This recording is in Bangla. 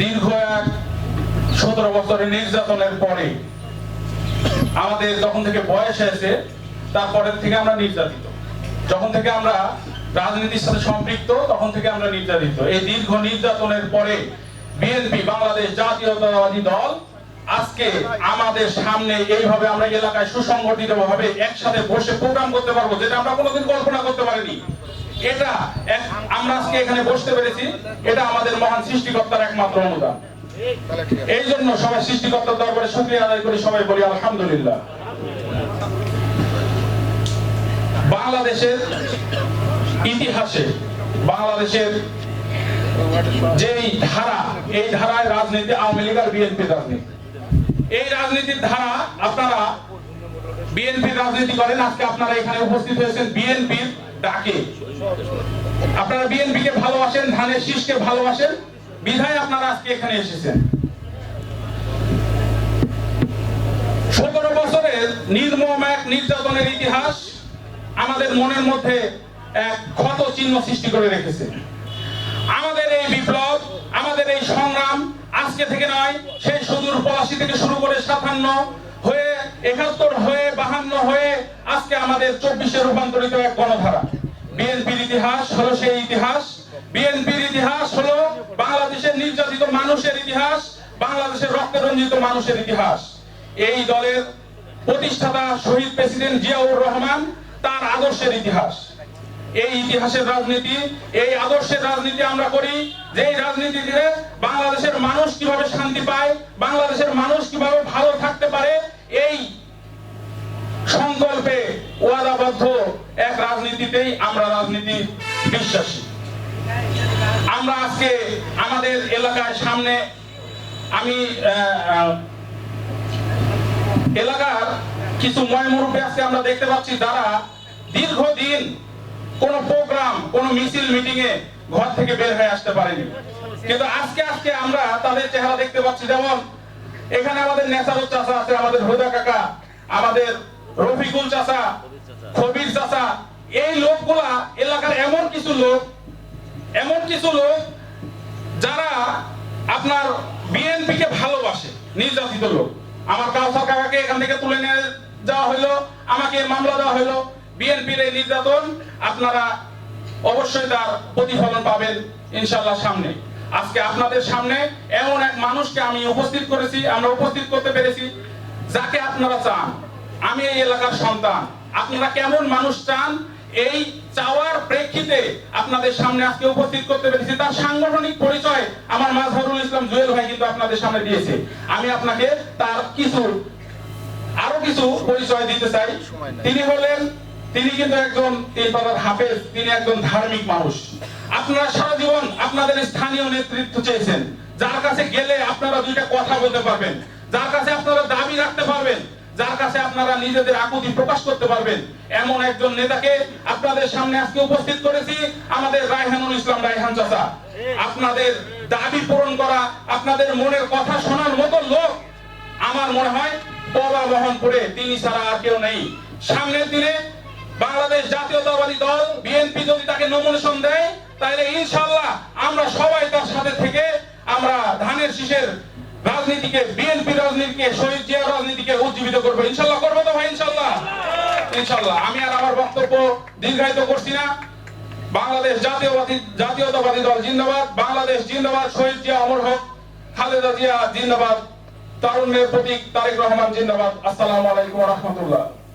দীর্ঘ এক সতেরো বছরের নির্যাতনের পরে আমাদের যখন থেকে বয়স হয়েছে তারপরের থেকে আমরা নির্যাতিত। যখন থেকে আমরা রাজনীতির সাথে সম্পৃক্ত তখন থেকে আমরা নির্যাতিত। এই দীর্ঘ নির্যাতনের পরে বিএনপি বাংলাদেশ জাতীয়তাবাদী দল আজকে আমাদের সামনে এইভাবে আমরা এলাকায় সুসংগঠিত ভাবে একসাথে বসে প্রোগ্রাম করতে পারব যেটা আমরা কোনোদিন কল্পনা করতে পারিনি। এটা আমরা আজকে এখানে বসতে পেরেছি। এটা আমাদের মহান সৃষ্টিকর্তার একমাত্র অনুদান। এই জন্য সবাই সৃষ্টিকর্তার দরবারে আদায় করি সবাই বলি, আলহামদুলিল্লাহ। বাংলাদেশের ইতিহাসে, বাংলাদেশের যেই ধারা, এই ধারায় রাজনীতি আওয়ামী লীগ আর বিএনপির রাজনীতি। এই রাজনীতির ধারা আপনারা বিএনপি রাজনীতি করেন, আজকে আপনারা এখানে উপস্থিত হয়েছেন বিএনপির ডাকে। আপনারা বিএনপি কে ভালোবাসেন, ধানের শীষকে ভালোবাসেন। বিধায় আপনারা আজকে এখানে এসেছেন। সতেরো বছরের নির্মম এক নির্যাতনের ইতিহাস আমাদের মনের মধ্যে এক ক্ষত চিহ্ন সৃষ্টি করে রেখেছে। আমাদের এই বিপ্লব, আমাদের এই সংগ্রাম আজকে থেকে নয়, সেই সুদূর পলাশি থেকে শুরু করে সাতান্ন হয়ে একাত্তর হয়ে বাহান্ন হয়ে আজকে আমাদের চব্বিশে রূপান্তরিত এক গণধারা। বিএনপির ইতিহাস হলো সেই ইতিহাস। বিএনপির ইতিহাস হলো বাংলাদেশের নির্যাতিত মানুষের ইতিহাস, বাংলাদেশের রক্তে রঞ্জিত মানুষের ইতিহাস। এই দলের প্রতিষ্ঠাতা শহীদ প্রেসিডেন্ট জিয়াউর রহমান তার আদর্শের ইতিহাস। এই ইতিহাসের রাজনীতি, এই আদর্শের রাজনীতি আমরা করি যে রাজনীতি দিয়ে বাংলাদেশের মানুষ কীভাবে শান্তি পায়, বাংলাদেশের মানুষ কীভাবে ভালো থাকতে পারে এই সংকল্পে ওয়াদাবদ্ধ এক রাজনীতিতেই আমরা রাজনীতি বিশ্বাসী। আমরা আজকে আমাদের এলাকায় সামনে আমি এলাকার কিছু ময় মুরব্বী আজকে আমরা দেখতে পাচ্ছি যারা দীর্ঘদিন কোন প্রোগ্রাম, কোন মিছিল, মিটিং এ ঘর থেকে বের হয়ে আসতে পারেনি। কিন্তু আজকে আজকে আমরা তাদের চেহারা দেখতে পাচ্ছি। যেমন এখানে আমাদের নেসারুল চাচা আছে, আমাদের হুদা কাকা, আমাদের রফিকুল চাচা খবির চাচা, এই লোকগুলা এলাকার এমন কিছু লোক, এমন কিছু লোক যারা আপনার বিএনপি কে ভালোবাসে, নির্যাতিত লোক। আমার কাউসার কাকাকে এখান থেকে তুলে নিয়ে যাওয়া হলো আমাকে মামলা দেওয়া হলো বিএনপির এই নির্যাতন আপনারা অবশ্যই তার প্রতিফলন পাবেন ইনশাল্লাহ সামনে। আজকে আপনাদের সামনে এমন এক মানুষকে আমি উপস্থিত করেছি, আমরা উপস্থিত করতে পেরেছি, যাকে আপনারা চান। আমি এই এলাকার সন্তান। আপনারা কেমন মানুষ চান? এই চাওয়ার প্রেক্ষিতে আপনাদের সামনে আজকে উপস্থিত করতে পেরেছি তার সাংগঠনিক পরিচয় আমার মাজহারুল ইসলাম জুয়েল ভাই কিন্তু আপনাদের সামনে দিয়েছে। আমি আপনাকে তার কিছু, আরও কিছু পরিচয় দিতে চাই। তিনি হলেন, তিনি কিন্তু একজন পাড়ার হাফেজ, তিনি একজন ধার্মিক মানুষ। আপনারা সারা জীবন আপনাদের স্থানীয় নেতৃত্ব চেয়েছেন। যার কাছে গেলে আপনারা দুইটা কথা বলতে পারবেন। যার কাছে আপনারা দাবি রাখতে পারবেন। যার কাছে আপনারা নিজেদের আকুতি প্রকাশ করতে পারবেন। এমন একজন নেতাকে আপনাদের সামনে আজকে উপস্থিত করেছি, আমাদের রায়হানুল ইসলাম রায়হান চাচা। আপনাদের দাবি পূরণ করা, আপনাদের মনের কথা শোনার মতো লোক আমার মনে হয় পবা মোহনপুরে, তিনি ছাড়া আর কেউ নেই। সামনের দিনে বাংলাদেশ জাতীয়তাবাদী দল, বিএনপি যদি তাকে নমিনেশন দেয়, তাহলে ইনশাল্লাহ আমরা সবাই তার সাথে থেকে আমরা ধানের শীষের রাজনীতিকে, বিএনপি রাজনীতিকে, শহীদ জিয়া রাজনীতিকে উজ্জীবিত করব। ইনশাল্লাহ করব তো ভাই, ইনশাল্লাহ। ইনশাল্লাহ। আমি আর আমার বক্তব্য দীর্ঘায়িত করছি না। বাংলাদেশ জাতীয়বাদী, জাতীয়তাবাদী দল জিন্দাবাদ। বাংলাদেশ জিন্দাবাদ, শহীদ জিয়া অমর হক। খালেদা জিয়া জিন্দাবাদ। তারুণ্যের প্রতীক তারেক রহমান জিন্দাবাদ। আসসালামু আলাইকুম রহমতুল্লাহ।